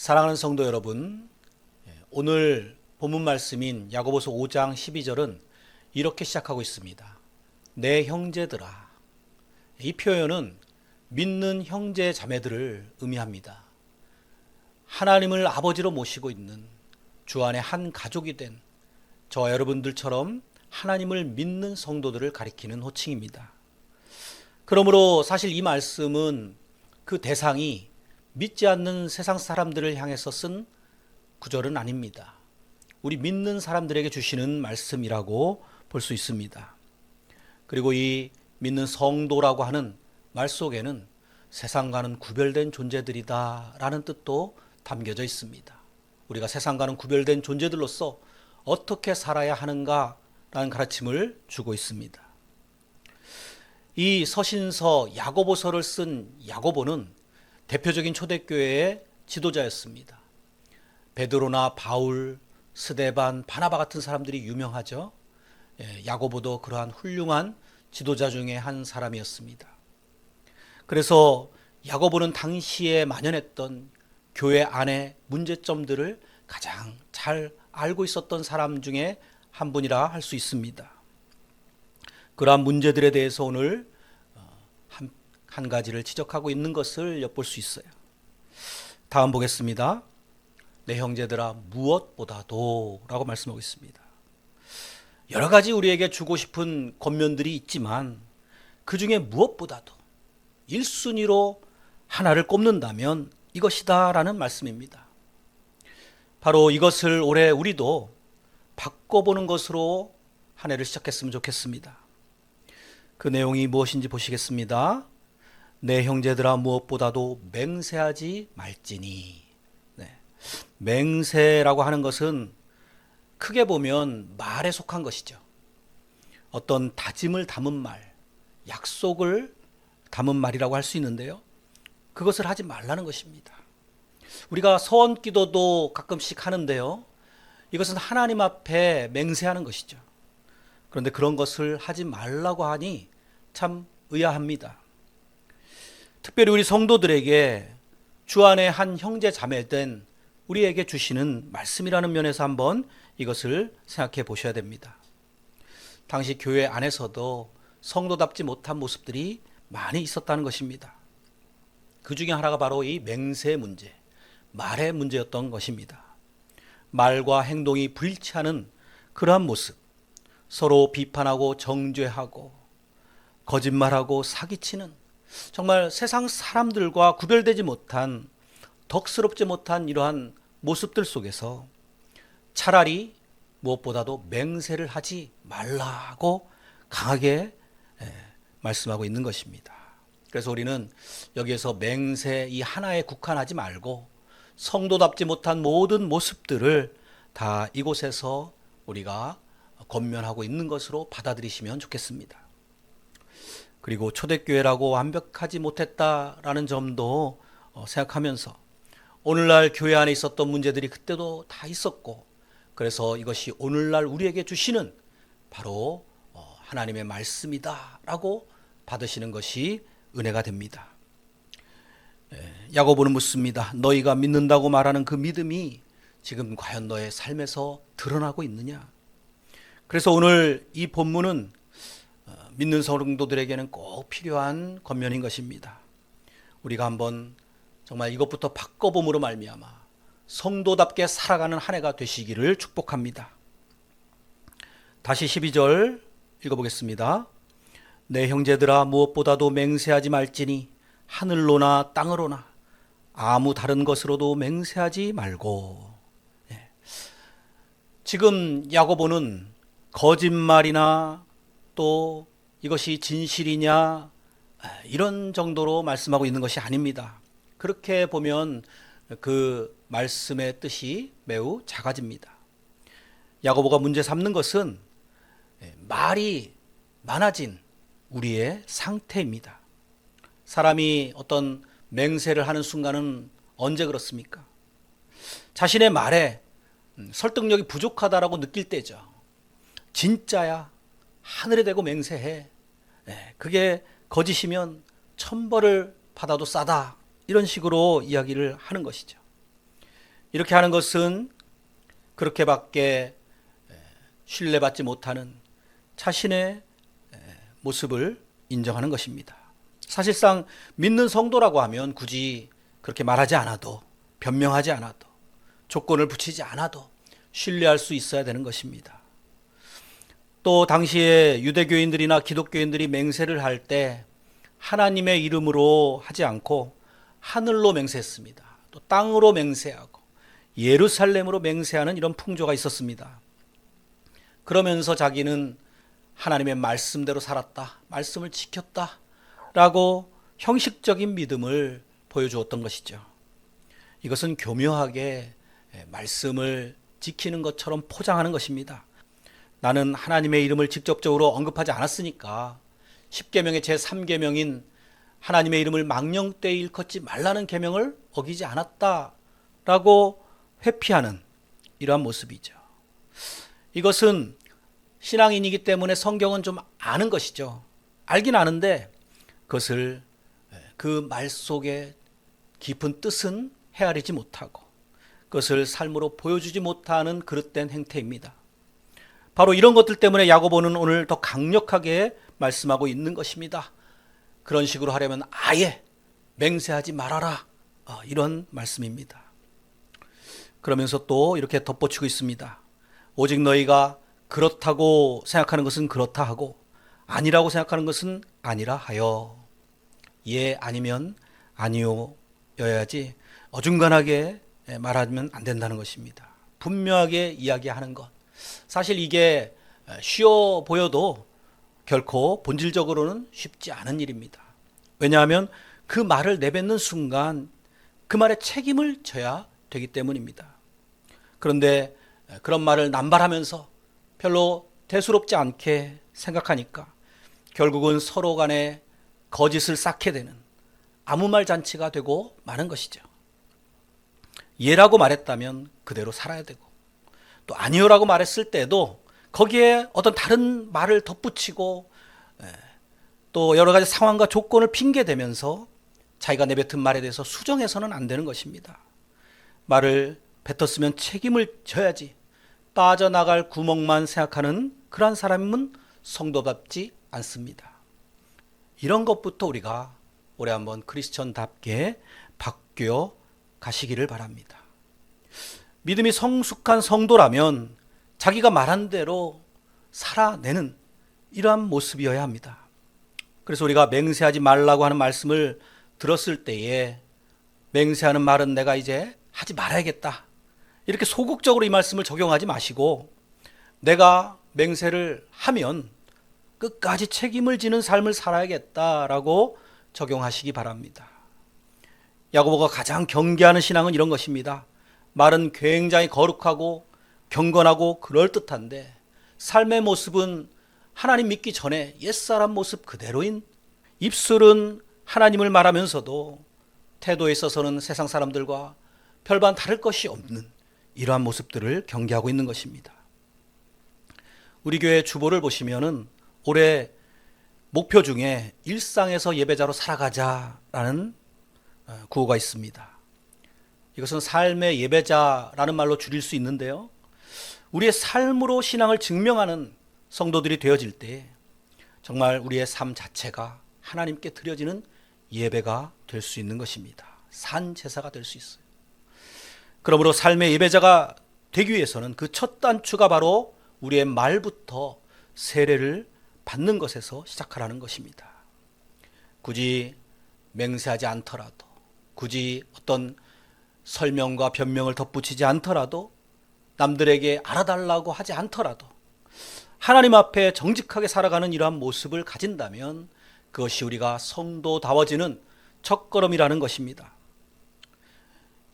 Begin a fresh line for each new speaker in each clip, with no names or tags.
사랑하는 성도 여러분, 예, 오늘 본문 말씀인 야고보서 5장 12절은 이렇게 시작하고 있습니다. 내 형제들아. 이 표현은 믿는 형제 자매들을 의미합니다. 하나님을 아버지로 모시고 있는 주 안에 한 가족이 된 저와 여러분들처럼 하나님을 믿는 성도들을 가리키는 호칭입니다. 그러므로 사실 이 말씀은 그 대상이 믿지 않는 세상 사람들을 향해서 쓴 구절은 아닙니다. 우리 믿는 사람들에게 주시는 말씀이라고 볼 수 있습니다. 그리고 이 믿는 성도라고 하는 말 속에는 세상과는 구별된 존재들이다라는 뜻도 담겨져 있습니다. 우리가 세상과는 구별된 존재들로서 어떻게 살아야 하는가라는 가르침을 주고 있습니다. 이 서신서 야고보서를 쓴 야고보는 대표적인 초대교회의 지도자였습니다. 베드로나 바울, 스데반, 바나바 같은 사람들이 유명하죠. 예, 야고보도 그러한 훌륭한 지도자 중에 한 사람이었습니다. 그래서 야고보는 당시에 만연했던 교회 안의 문제점들을 가장 잘 알고 있었던 사람 중에 한 분이라 할 수 있습니다. 그러한 문제들에 대해서 오늘 어, 한, 한 가지를 지적하고 있는 것을 엿볼 수 있어요. 다음 보겠습니다. 내 형제들아 무엇보다도 라고 말씀하고 있습니다. 여러 가지 우리에게 주고 싶은 권면들이 있지만 그 중에 무엇보다도 1순위로 하나를 꼽는다면 이것이다라는 말씀입니다. 바로 이것을 올해 우리도 바꿔보는 것으로 한 해를 시작했으면 좋겠습니다. 그 내용이 무엇인지 보시겠습니다. 내 형제들아 무엇보다도 맹세하지 말지니. 네. 맹세라고 하는 것은 크게 보면 말에 속한 것이죠. 어떤 다짐을 담은 말, 약속을 담은 말이라고 할 수 있는데요. 그것을 하지 말라는 것입니다. 우리가 서원 기도도 가끔씩 하는데요. 이것은 하나님 앞에 맹세하는 것이죠. 그런데 그런 것을 하지 말라고 하니 참 의아합니다. 특별히 우리 성도들에게 주 안에 한 형제 자매된 우리에게 주시는 말씀이라는 면에서 한번 이것을 생각해 보셔야 됩니다. 당시 교회 안에서도 성도답지 못한 모습들이 많이 있었다는 것입니다. 그 중에 하나가 바로 이 맹세 문제, 말의 문제였던 것입니다. 말과 행동이 불일치하는 그러한 모습, 서로 비판하고 정죄하고 거짓말하고 사기치는 정말 세상 사람들과 구별되지 못한 덕스럽지 못한 이러한 모습들 속에서 차라리 무엇보다도 맹세를 하지 말라고 강하게 예, 말씀하고 있는 것입니다. 그래서 우리는 여기에서 맹세 이 하나에 국한하지 말고 성도답지 못한 모든 모습들을 다 이곳에서 우리가 권면하고 있는 것으로 받아들이시면 좋겠습니다. 그리고 초대교회라고 완벽하지 못했다라는 점도 어, 생각하면서 오늘날 교회 안에 있었던 문제들이 그때도 다 있었고 그래서 이것이 오늘날 우리에게 주시는 바로 어, 하나님의 말씀이다라고 받으시는 것이 은혜가 됩니다. 예, 야고보는 묻습니다. 너희가 믿는다고 말하는 그 믿음이 지금 과연 너의 삶에서 드러나고 있느냐? 그래서 오늘 이 본문은 어, 믿는 성도들에게는 꼭 필요한 권면인 것입니다. 우리가 한번 정말 이것부터 바꿔봄으로 말미암아 성도답게 살아가는 한 해가 되시기를 축복합니다. 다시 12절 읽어보겠습니다. 내 형제들아 무엇보다도 맹세하지 말지니 하늘로나 땅으로나 아무 다른 것으로도 맹세하지 말고. 예. 지금 야고보는 거짓말이나 또 이것이 진실이냐 이런 정도로 말씀하고 있는 것이 아닙니다. 그렇게 보면 그 말씀의 뜻이 매우 작아집니다. 야고보가 문제 삼는 것은 예, 말이 많아진 우리의 상태입니다. 사람이 어떤 맹세를 하는 순간은 언제 그렇습니까? 자신의 말에 음, 설득력이 부족하다라고 느낄 때죠. 진짜야. 하늘에 대고 맹세해. 예, 그게 거짓이면 천벌을 받아도 싸다. 이런 식으로 이야기를 하는 것이죠. 이렇게 하는 것은 그렇게밖에 신뢰받지 못하는 자신의 모습을 인정하는 것입니다. 사실상 믿는 성도라고 하면 굳이 그렇게 말하지 않아도 변명하지 않아도 조건을 붙이지 않아도 신뢰할 수 있어야 되는 것입니다. 또 당시에 유대교인들이나 기독교인들이 맹세를 할 때 하나님의 이름으로 하지 않고 하늘로 맹세했습니다. 또 땅으로 맹세하고 예루살렘으로 맹세하는 이런 풍조가 있었습니다. 그러면서 자기는 하나님의 말씀대로 살았다. 말씀을 지켰다. 라고 형식적인 믿음을 보여주었던 것이죠. 이것은 교묘하게 말씀을 지키는 것처럼 포장하는 것입니다. 나는 하나님의 이름을 직접적으로 언급하지 않았으니까 10계명의 제3계명인 하나님의 이름을 망령되이 일컫지 말라는 계명을 어기지 않았다라고 회피하는 이러한 모습이죠. 이것은 신앙인이기 때문에 성경은 좀 아는 것이죠. 알긴 아는데 그것을 그 말 속에 깊은 뜻은 헤아리지 못하고 그것을 삶으로 보여주지 못하는 그릇된 행태입니다. 바로 이런 것들 때문에 야고보는 오늘 더 강력하게 말씀하고 있는 것입니다. 그런 식으로 하려면 아예 맹세하지 말아라. 아, 이런 말씀입니다. 그러면서 또 이렇게 덧붙이고 있습니다. 오직 너희가 그렇다고 생각하는 것은 그렇다 하고 아니라고 생각하는 것은 아니라 하여 예 아니면 아니요여야지 어중간하게 말하면 안 된다는 것입니다. 분명하게 이야기하는 것. 사실 이게 쉬워 보여도 결코 본질적으로는 쉽지 않은 일입니다. 왜냐하면 그 말을 내뱉는 순간 그 말에 책임을 져야 되기 때문입니다. 그런데 그런 말을 남발하면서 별로 대수롭지 않게 생각하니까 결국은 서로 간에 거짓을 쌓게 되는 아무 말 잔치가 되고 마는 것이죠. 예라고 말했다면 그대로 살아야 되고 또 아니요라고 말했을 때도 거기에 어떤 다른 말을 덧붙이고 또 여러 가지 상황과 조건을 핑계 대면서 자기가 내뱉은 말에 대해서 수정해서는 안 되는 것입니다. 말을 뱉었으면 책임을 져야지 빠져나갈 구멍만 생각하는 그러한 사람은 성도답지 않습니다. 이런 것부터 우리가 올해 한번 크리스천답게 바뀌어 가시기를 바랍니다. 믿음이 성숙한 성도라면 자기가 말한 대로 살아내는 이러한 모습이어야 합니다. 그래서 우리가 맹세하지 말라고 하는 말씀을 들었을 때에 맹세하는 말은 내가 이제 하지 말아야겠다. 이렇게 소극적으로 이 말씀을 적용하지 마시고 내가 맹세를 하면 끝까지 책임을 지는 삶을 살아야겠다라고 적용하시기 바랍니다. 야고보가 가장 경계하는 신앙은 이런 것입니다. 말은 굉장히 거룩하고 경건하고 그럴듯한데 삶의 모습은 하나님 믿기 전에 옛사람 모습 그대로인 입술은 하나님을 말하면서도 태도에 있어서는 세상 사람들과 별반 다를 것이 없는 이러한 모습들을 경계하고 있는 것입니다. 우리 교회 주보를 보시면은 올해 목표 중에 일상에서 예배자로 살아가자라는 어, 구호가 있습니다. 이것은 삶의 예배자라는 말로 줄일 수 있는데요. 우리의 삶으로 신앙을 증명하는 성도들이 되어질 때 정말 우리의 삶 자체가 하나님께 드려지는 예배가 될 수 있는 것입니다. 산 제사가 될 수 있어요. 그러므로 삶의 예배자가 되기 위해서는 그 첫 단추가 바로 우리의 말부터 세례를 받는 것에서 시작하라는 것입니다. 굳이 맹세하지 않더라도, 굳이 어떤 설명과 변명을 덧붙이지 않더라도, 남들에게 알아달라고 하지 않더라도, 하나님 앞에 정직하게 살아가는 이러한 모습을 가진다면 그것이 우리가 성도다워지는 첫걸음이라는 것입니다.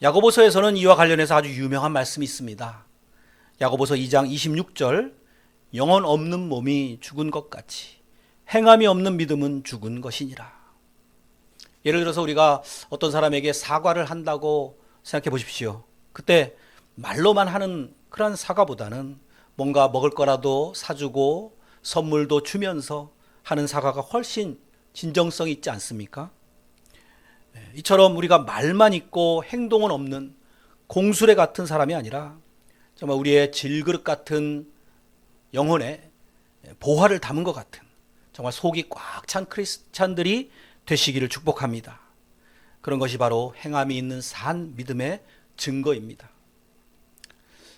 야고보서에서는 이와 관련해서 아주 유명한 말씀이 있습니다. 야고보서 2장 26절 영혼 없는 몸이 죽은 것 같이 행함이 없는 믿음은 죽은 것이니라. 예를 들어서 우리가 어떤 사람에게 사과를 한다고 생각해 보십시오. 그때 말로만 하는 그런 사과보다는 뭔가 먹을 거라도 사주고 선물도 주면서 하는 사과가 훨씬 진정성이 있지 않습니까? 네, 이처럼 우리가 말만 있고 행동은 없는 공수레 같은 사람이 아니라 정말 우리의 질그릇 같은 영혼에 보화를 담은 것 같은 정말 속이 꽉 찬 크리스찬들이 되시기를 축복합니다. 그런 것이 바로 행함이 있는 산 믿음의 증거입니다.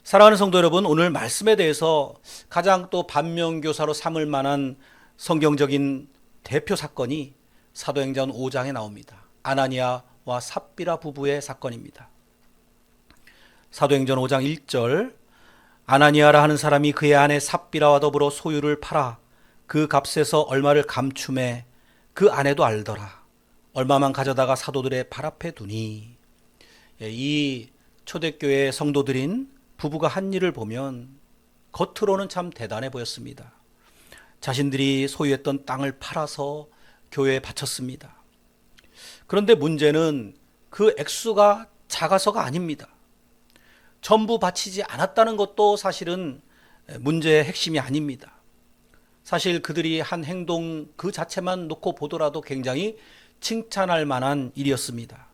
사랑하는 성도 여러분, 오늘 말씀에 대해서 가장 또 반면교사로 삼을 만한 성경적인 대표 사건이 사도행전 5장에 나옵니다. 아나니아와 삽비라 부부의 사건입니다. 사도행전 5장 1절 아나니아라 하는 사람이 그의 아내 삽비라와 더불어 소유를 팔아 그 값에서 얼마를 감춤해 그 아내도 알더라. 얼마만 가져다가 사도들의 발 앞에 두니. 예, 이 초대교회 성도들인 부부가 한 일을 보면 겉으로는 참 대단해 보였습니다. 자신들이 소유했던 땅을 팔아서 교회에 바쳤습니다. 그런데 문제는 그 액수가 작아서가 아닙니다. 전부 바치지 않았다는 것도 사실은 문제의 핵심이 아닙니다. 사실 그들이 한 행동 그 자체만 놓고 보더라도 굉장히 칭찬할 만한 일이었습니다.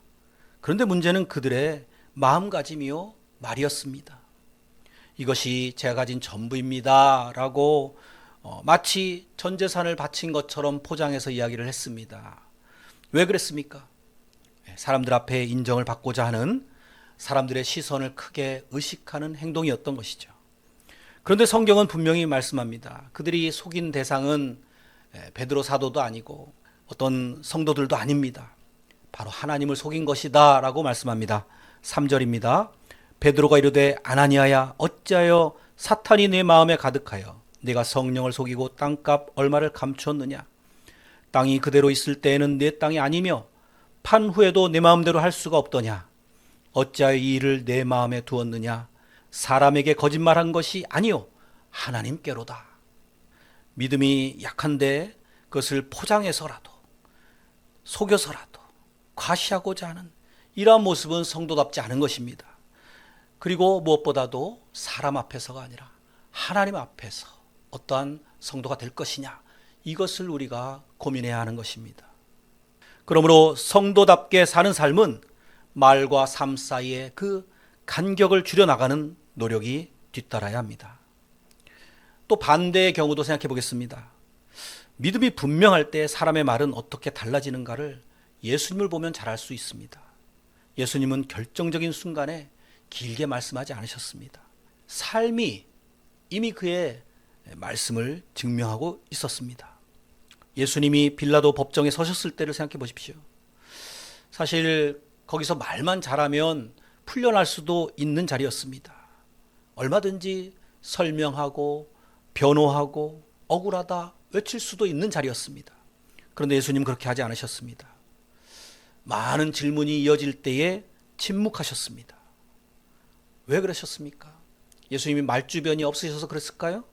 그런데 문제는 그들의 마음가짐이요, 말이었습니다. 이것이 제가 가진 전부입니다. 라고 어, 마치 전 재산을 바친 것처럼 포장해서 이야기를 했습니다. 왜 그랬습니까? 예, 사람들 앞에 인정을 받고자 하는 사람들의 시선을 크게 의식하는 행동이었던 것이죠. 그런데 성경은 분명히 말씀합니다. 그들이 속인 대상은 예, 베드로 사도도 아니고 어떤 성도들도 아닙니다. 바로 하나님을 속인 것이다 라고 말씀합니다. 3절입니다. 베드로가 이르되 아나니아야 어찌하여 사탄이 내 마음에 가득하여 내가 성령을 속이고 땅값 얼마를 감추었느냐 땅이 그대로 있을 때에는 내 땅이 아니며 판 후에도 내 마음대로 할 수가 없더냐 어찌하여 이 일을 내 마음에 두었느냐 사람에게 거짓말한 것이 아니요 하나님께로다 믿음이 약한데 그것을 포장해서라도 속여서라도 과시하고자 하는 이러한 모습은 성도답지 않은 것입니다. 그리고 무엇보다도 사람 앞에서가 아니라 하나님 앞에서 어떠한 성도가 될 것이냐 이것을 우리가 고민해야 하는 것입니다. 그러므로 성도답게 사는 삶은 말과 삶 사이에 그 간격을 줄여나가는 노력이 뒤따라야 합니다. 또 반대의 경우도 생각해 보겠습니다. 믿음이 분명할 때 사람의 말은 어떻게 달라지는가를 예수님을 보면 잘 알 수 있습니다. 예수님은 결정적인 순간에 길게 말씀하지 않으셨습니다. 삶이 이미 그의 말씀을 증명하고 있었습니다. 예수님이 빌라도 법정에 서셨을 때를 생각해 보십시오. 사실 거기서 말만 잘하면 풀려날 수도 있는 자리였습니다. 얼마든지 설명하고 변호하고 억울하다 외칠 수도 있는 자리였습니다. 그런데 예수님 그렇게 하지 않으셨습니다. 많은 질문이 이어질 때에 침묵하셨습니다. 왜 그러셨습니까? 예수님이 말주변이 없으셔서 그랬을까요?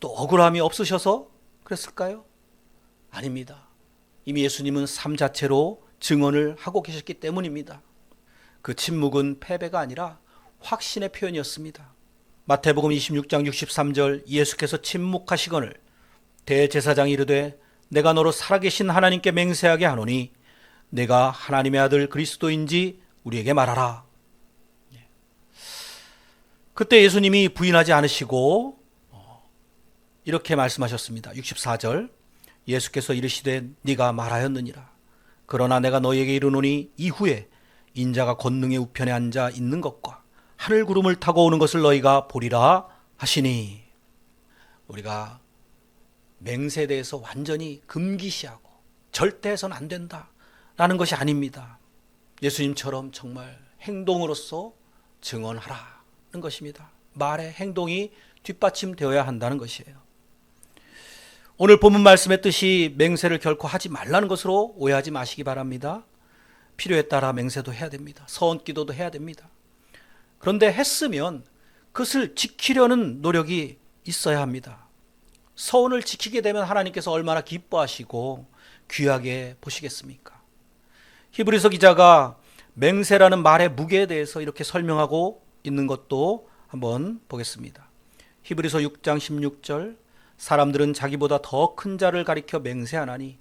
또 억울함이 없으셔서 그랬을까요? 아닙니다. 이미 예수님은 삶 자체로 증언을 하고 계셨기 때문입니다. 그 침묵은 패배가 아니라 확신의 표현이었습니다. 마태복음 26장 63절 예수께서 침묵하시거늘 대제사장이 이르되 내가 너로 살아계신 하나님께 맹세하게 하노니 내가 하나님의 아들 그리스도인지 우리에게 말하라. 예. 그때 예수님이 부인하지 않으시고 어, 이렇게 말씀하셨습니다. 64절 예수께서 이르시되 네가 말하였느니라. 그러나 내가 너에게 이르노니 이후에 인자가 권능의 우편에 앉아 있는 것과 하늘 구름을 타고 오는 것을 너희가 보리라 하시니 우리가 맹세에 대해서 완전히 금기시하고 절대 해서는 안 된다라는 것이 아닙니다. 예수님처럼 정말 행동으로서 증언하라는 것입니다. 말의 행동이 뒷받침되어야 한다는 것이에요. 오늘 본문 말씀의 뜻이 맹세를 결코 하지 말라는 것으로 오해하지 마시기 바랍니다. 필요에 따라 맹세도 해야 됩니다. 서원 기도도 해야 됩니다. 그런데 했으면 그것을 지키려는 노력이 있어야 합니다. 서원을 지키게 되면 하나님께서 얼마나 기뻐하시고 귀하게 보시겠습니까? 히브리서 기자가 맹세라는 말의 무게에 대해서 이렇게 설명하고 있는 것도 한번 보겠습니다. 히브리서 6장 16절 사람들은 자기보다 더 큰 자를 가리켜 맹세하나니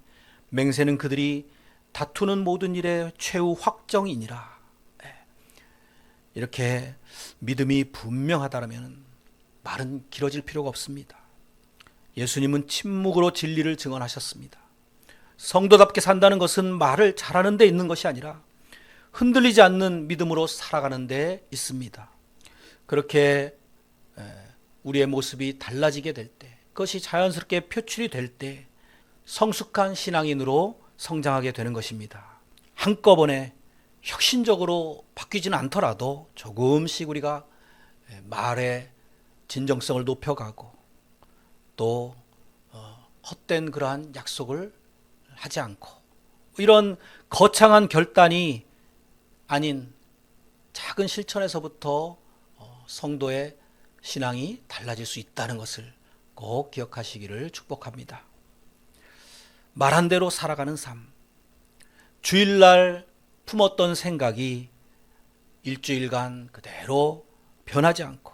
맹세는 그들이 다투는 모든 일의 최후 확정이니라. 예. 이렇게 믿음이 분명하다면 말은 길어질 필요가 없습니다. 예수님은 침묵으로 진리를 증언하셨습니다. 성도답게 산다는 것은 말을 잘하는 데 있는 것이 아니라 흔들리지 않는 믿음으로 살아가는 데 있습니다. 그렇게 우리의 모습이 달라지게 될 때, 그것이 자연스럽게 표출이 될 때, 성숙한 신앙인으로 성장하게 되는 것입니다. 한꺼번에 혁신적으로 바뀌지는 않더라도 조금씩 우리가 말의 진정성을 높여가고 또 어, 헛된 그러한 약속을 하지 않고 이런 거창한 결단이 아닌 작은 실천에서부터 어, 성도의 신앙이 달라질 수 있다는 것을 꼭 기억하시기를 축복합니다. 말한 대로 살아가는 삶. 주일날 품었던 생각이 일주일간 그대로 변하지 않고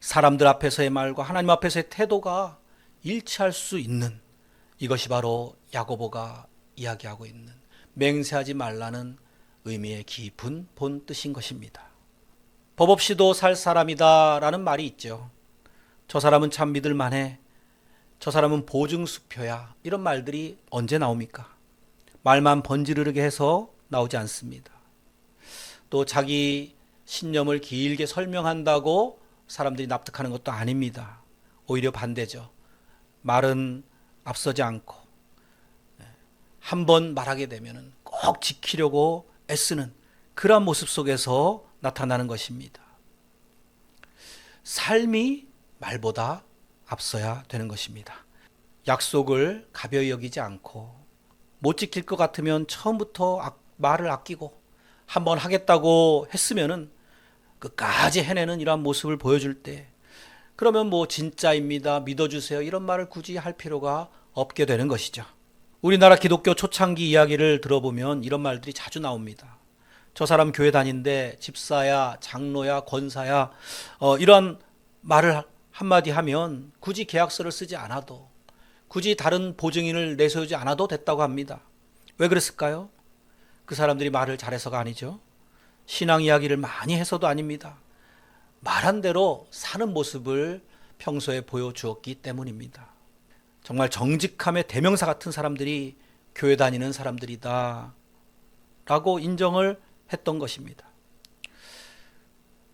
사람들 앞에서의 말과 하나님 앞에서의 태도가 일치할 수 있는 이것이 바로 야고보가 이야기하고 있는 맹세하지 말라는 의미의 깊은 본 뜻인 것입니다. 법 없이도 살 사람이다 라는 말이 있죠. 저 사람은 참 믿을 만해. 저 사람은 보증수표야. 이런 말들이 언제 나옵니까? 말만 번지르르게 해서 나오지 않습니다. 또 자기 신념을 길게 설명한다고 사람들이 납득하는 것도 아닙니다. 오히려 반대죠. 말은 앞서지 않고 네, 한번 말하게 되면 꼭 지키려고 애쓰는 그러한 모습 속에서 나타나는 것입니다. 삶이 말보다 앞서야 되는 것입니다. 약속을 가벼이 여기지 않고 못 지킬 것 같으면 처음부터 말을 아끼고 한번 하겠다고 했으면은 끝까지 해내는 이러한 모습을 보여줄 때 그러면 뭐 진짜입니다. 믿어주세요. 이런 말을 굳이 할 필요가 없게 되는 것이죠. 우리나라 기독교 초창기 이야기를 들어보면 이런 말들이 자주 나옵니다. 저 사람 교회 다닌데 집사야, 장로야, 권사야, 어, 이런 말을 한마디 하면 굳이 계약서를 쓰지 않아도 굳이 다른 보증인을 내세우지 않아도 됐다고 합니다. 왜 그랬을까요? 그 사람들이 말을 잘해서가 아니죠. 신앙 이야기를 많이 해서도 아닙니다. 말한 대로 사는 모습을 평소에 보여주었기 때문입니다. 정말 정직함의 대명사 같은 사람들이 교회 다니는 사람들이다. 라고 인정을 했던 것입니다.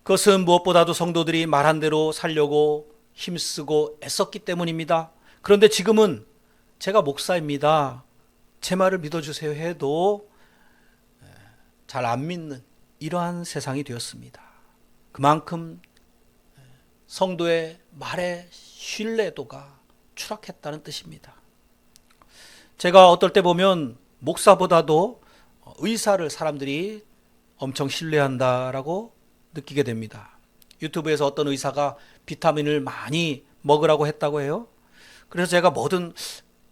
그것은 무엇보다도 성도들이 말한 대로 살려고 힘쓰고 애썼기 때문입니다. 그런데 지금은 제가 목사입니다. 제 말을 믿어주세요 해도 잘 안 믿는 이러한 세상이 되었습니다. 그만큼 성도의 말의 신뢰도가 추락했다는 뜻입니다. 제가 어떨 때 보면 목사보다도 의사를 사람들이 엄청 신뢰한다라고 느끼게 됩니다. 유튜브에서 어떤 의사가 비타민을 많이 먹으라고 했다고 해요. 그래서 제가 뭐든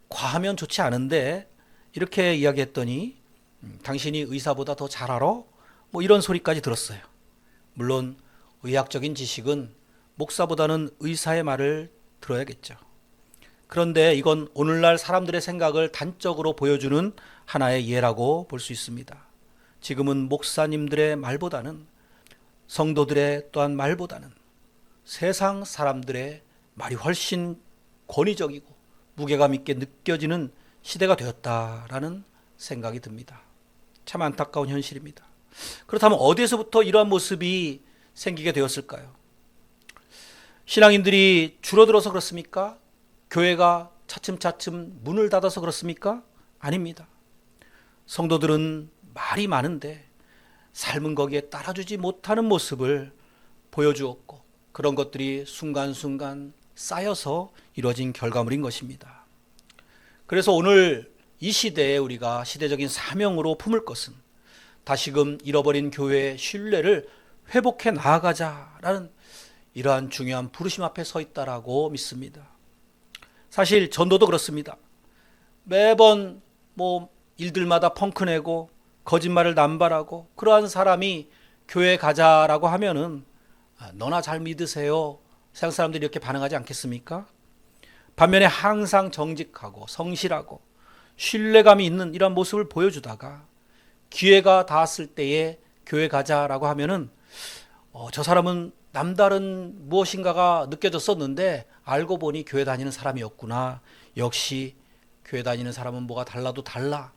과하면 좋지 않은데 이렇게 이야기했더니 음, 당신이 의사보다 더 잘 알아? 뭐 이런 소리까지 들었어요. 물론 의학적인 지식은 목사보다는 의사의 말을 들어야겠죠. 그런데 이건 오늘날 사람들의 생각을 단적으로 보여주는 하나의 예라고 볼 수 있습니다. 지금은 목사님들의 말보다는 성도들의 또한 말보다는 세상 사람들의 말이 훨씬 권위적이고 무게감 있게 느껴지는 시대가 되었다라는 생각이 듭니다. 참 안타까운 현실입니다. 그렇다면 어디에서부터 이러한 모습이 생기게 되었을까요? 신앙인들이 줄어들어서 그렇습니까? 교회가 차츰차츰 문을 닫아서 그렇습니까? 아닙니다. 성도들은 말이 많은데 삶은 거기에 따라주지 못하는 모습을 보여주었고 그런 것들이 순간순간 쌓여서 이루어진 결과물인 것입니다. 그래서 오늘 이 시대에 우리가 시대적인 사명으로 품을 것은 다시금 잃어버린 교회의 신뢰를 회복해 나아가자라는 이러한 중요한 부르심 앞에 서 있다라고 믿습니다. 사실 전도도 그렇습니다. 매번 뭐 일들마다 펑크 내고 거짓말을 남발하고 그러한 사람이 교회 가자라고 하면은 아, 너나 잘 믿으세요. 세상 사람들이 이렇게 반응하지 않겠습니까? 반면에 항상 정직하고 성실하고 신뢰감이 있는 이런 모습을 보여주다가 기회가 닿았을 때에 교회 가자라고 하면은 어, 저 사람은 남다른 무엇인가가 느껴졌었는데 알고 보니 교회 다니는 사람이었구나. 역시 교회 다니는 사람은 뭐가 달라도 달라.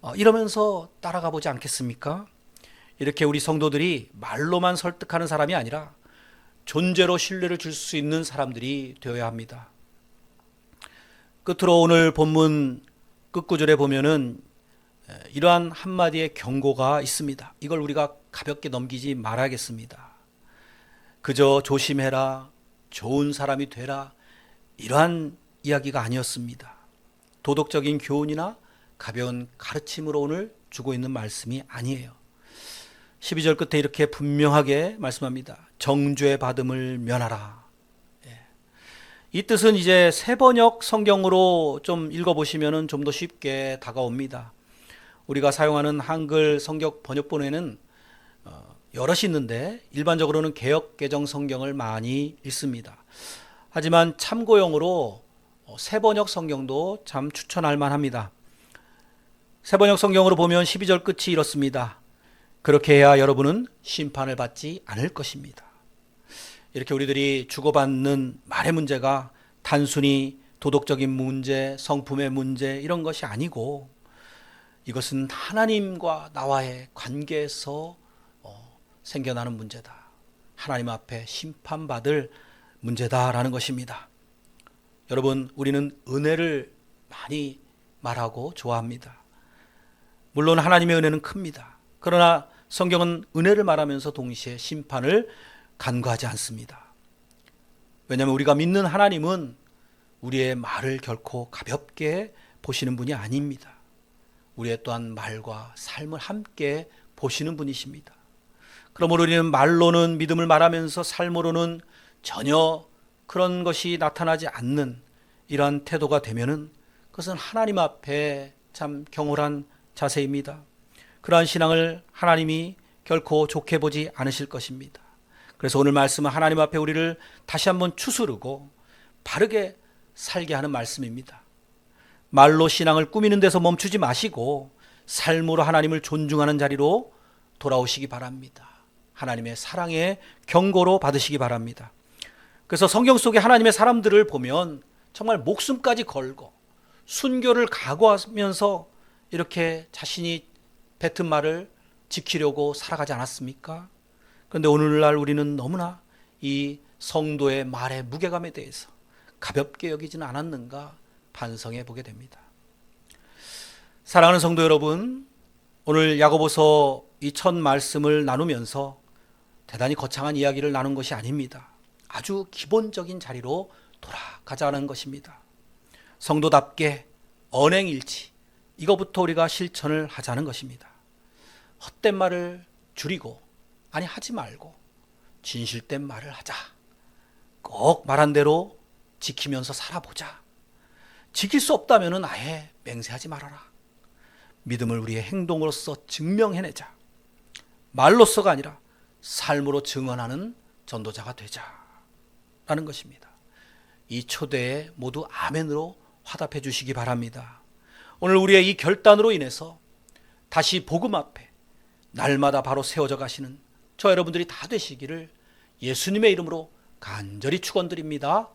어, 이러면서 따라가 보지 않겠습니까? 이렇게 우리 성도들이 말로만 설득하는 사람이 아니라 존재로 신뢰를 줄 수 있는 사람들이 되어야 합니다. 끝으로 오늘 본문 끝구절에 보면은 이러한 한마디의 경고가 있습니다. 이걸 우리가 가볍게 넘기지 말아야겠습니다. 그저 조심해라, 좋은 사람이 되라, 이러한 이야기가 아니었습니다. 도덕적인 교훈이나 가벼운 가르침으로 오늘 주고 있는 말씀이 아니에요. 12절 끝에 이렇게 분명하게 말씀합니다. 정죄 받음을 면하라. 예. 이 뜻은 이제 세번역 성경으로 좀 읽어보시면 좀 더 쉽게 다가옵니다. 우리가 사용하는 한글 성경 번역본에는 어, 여럿이 있는데 일반적으로는 개역 개정 성경을 많이 읽습니다. 하지만 참고용으로 어, 세번역 성경도 참 추천할 만합니다. 세번역 성경으로 보면 12절 끝이 이렇습니다. 그렇게 해야 여러분은 심판을 받지 않을 것입니다. 이렇게 우리들이 주고받는 말의 문제가 단순히 도덕적인 문제, 성품의 문제 이런 것이 아니고 이것은 하나님과 나와의 관계에서 어, 생겨나는 문제다. 하나님 앞에 심판받을 문제다라는 것입니다. 여러분, 우리는 은혜를 많이 말하고 좋아합니다. 물론 하나님의 은혜는 큽니다. 그러나 성경은 은혜를 말하면서 동시에 심판을 간과하지 않습니다. 왜냐하면 우리가 믿는 하나님은 우리의 말을 결코 가볍게 보시는 분이 아닙니다. 우리의 또한 말과 삶을 함께 보시는 분이십니다. 그러므로 우리는 말로는 믿음을 말하면서 삶으로는 전혀 그런 것이 나타나지 않는 이러한 태도가 되면은 그것은 하나님 앞에 참 경홀한 자세입니다. 그러한 신앙을 하나님이 결코 좋게 보지 않으실 것입니다. 그래서 오늘 말씀은 하나님 앞에 우리를 다시 한번 추스르고 바르게 살게 하는 말씀입니다. 말로 신앙을 꾸미는 데서 멈추지 마시고 삶으로 하나님을 존중하는 자리로 돌아오시기 바랍니다. 하나님의 사랑의 경고로 받으시기 바랍니다. 그래서 성경 속에 하나님의 사람들을 보면 정말 목숨까지 걸고 순교를 각오하면서 이렇게 자신이 뱉은 말을 지키려고 살아가지 않았습니까? 그런데 오늘날 우리는 너무나 이 성도의 말의 무게감에 대해서 가볍게 여기지는 않았는가 반성해 보게 됩니다. 사랑하는 성도 여러분, 오늘 야고보서 이 첫 말씀을 나누면서 대단히 거창한 이야기를 나눈 것이 아닙니다. 아주 기본적인 자리로 돌아가자는 것입니다. 성도답게 언행일치 이거부터 우리가 실천을 하자는 것입니다. 헛된 말을 줄이고 아니 하지 말고 진실된 말을 하자. 꼭 말한 대로 지키면서 살아보자. 지킬 수 없다면 아예 맹세하지 말아라. 믿음을 우리의 행동으로서 증명해내자. 말로서가 아니라 삶으로 증언하는 전도자가 되자. 라는 것입니다. 이 초대에 모두 아멘으로 화답해 주시기 바랍니다. 오늘 우리의 이 결단으로 인해서 다시 복음 앞에 날마다 바로 세워져 가시는 저 여러분들이 다 되시기를 예수님의 이름으로 간절히 축원드립니다.